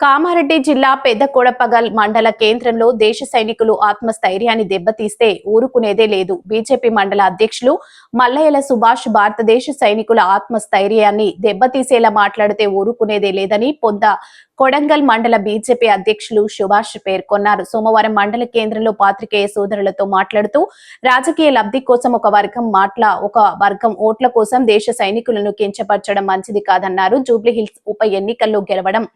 కామారెడ్డి జిల్లా పెద్దకోడపగల్ మండల కేంద్రంలో దేశ సైనికులు ఆత్మస్థైర్యాన్ని దెబ్బతీస్తే ఊరుకునేదే లేదు. బీజేపీ మండల అధ్యక్షులు మల్లయ్యల సుభాష్ భారతదేశ సైనికుల ఆత్మస్థైర్యాన్ని దెబ్బతీసేలా మాట్లాడితే ఊరుకునేదే లేదని పొంద కొడంగల్ మండల బీజేపీ అధ్యక్షులు సుభాష్ పేర్కొన్నారు. సోమవారం మండల కేంద్రంలో పాత్రికేయ సోదరులతో మాట్లాడుతూ రాజకీయ లబ్ధి కోసం ఒక వర్గం మాట్ల ఒక వర్గం ఓట్ల కోసం దేశ సైనికులను కించపరచడం మంచిది కాదన్నారు. జూబ్లీ హిల్స్ ఉప ఎన్నికల్లో గెలవడం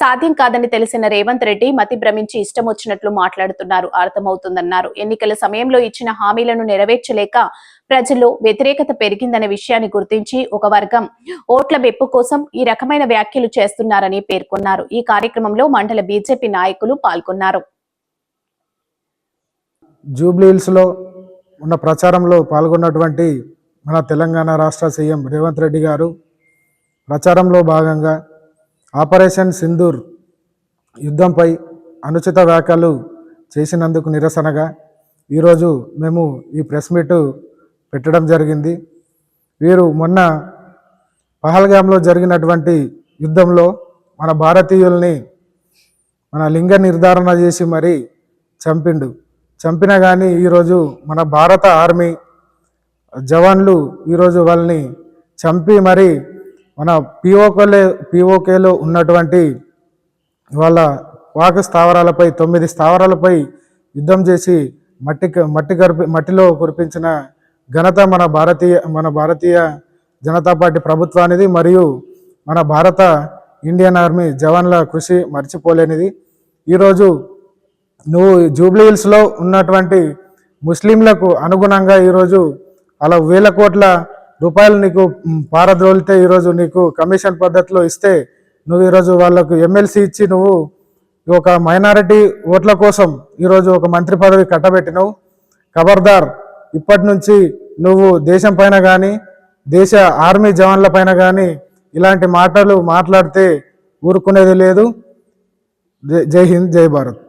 సాధ్యం కాదని తెలిసిన రేవంత్ రెడ్డి మతి భ్రమించి ఇష్టం వచ్చినట్లు మాట్లాడుతున్నారు. అర్థమవుతుందన్నారు. ఎన్నికల సమయంలో ఇచ్చిన హామీలను నెరవేర్చలేక ప్రజల్లో వ్యతిరేకత పెరిగిందనే విషయాన్ని గుర్తించి ఒక వర్గం ఓట్ల మెప్పు కోసం ఈ రకమైన వ్యాఖ్యలు చేస్తున్నారని పేర్కొన్నారు. ఈ కార్యక్రమంలో మండల బీజేపీ నాయకులు పాల్గొన్నారు. జూబ్లీహిల్స్లో ఉన్న ప్రచారంలో పాల్గొన్నటువంటి మన తెలంగాణ రాష్ట్ర సీఎం రేవంత్ రెడ్డి గారు ప్రచారంలో భాగంగా ఆపరేషన్ సింధూర్ యుద్ధంపై అనుచిత వ్యాఖ్యలు చేసినందుకు నిరసనగా ఈరోజు మేము ఈ ప్రెస్ మీటు పెట్టడం జరిగింది. వీరు మొన్న పహల్గామ్లో జరిగినటువంటి యుద్ధంలో మన భారతీయుల్ని మన లింగ నిర్ధారణ చేసి మరీ చంపిండు. చంపినా కానీ ఈరోజు మన భారత ఆర్మీ జవాన్లు ఈరోజు వాళ్ళని చంపి మరి మన పిఓకేలే పిఓకేలో ఉన్నటువంటి వాళ్ళ వాకు స్థావరాలపై తొమ్మిది స్థావరాలపై యుద్ధం చేసి మట్టి మట్టి కరిపి మట్టిలో కురిపించిన ఘనత మన భారతీయ మన భారతీయ జనతా పార్టీ ప్రభుత్వానిది మరియు మన భారత ఇండియన్ ఆర్మీ జవాన్ల కృషి మర్చిపోలేనిది. ఈరోజు నువ్వు జూబ్లీ హిల్స్లో ఉన్నటువంటి ముస్లింలకు అనుగుణంగా ఈరోజు అలా వేల కోట్ల రూపాయలు నీకు పారద్రోలితే ఈరోజు నీకు కమిషన్ పద్ధతిలో ఇస్తే నువ్వు ఈరోజు వాళ్ళకు ఎమ్మెల్సీ ఇచ్చి నువ్వు ఒక మైనారిటీ ఓట్ల కోసం ఈరోజు ఒక మంత్రి పదవి కట్టబెట్టినవు. ఖబర్దార్ ఇప్పటి నుంచి నువ్వు దేశం పైన కానీ దేశ ఆర్మీ జవాన్ల పైన కానీ ఇలాంటి మాటలు మాట్లాడితే ఊరుకునేది లేదు. జై- హింద్ జై భారత్.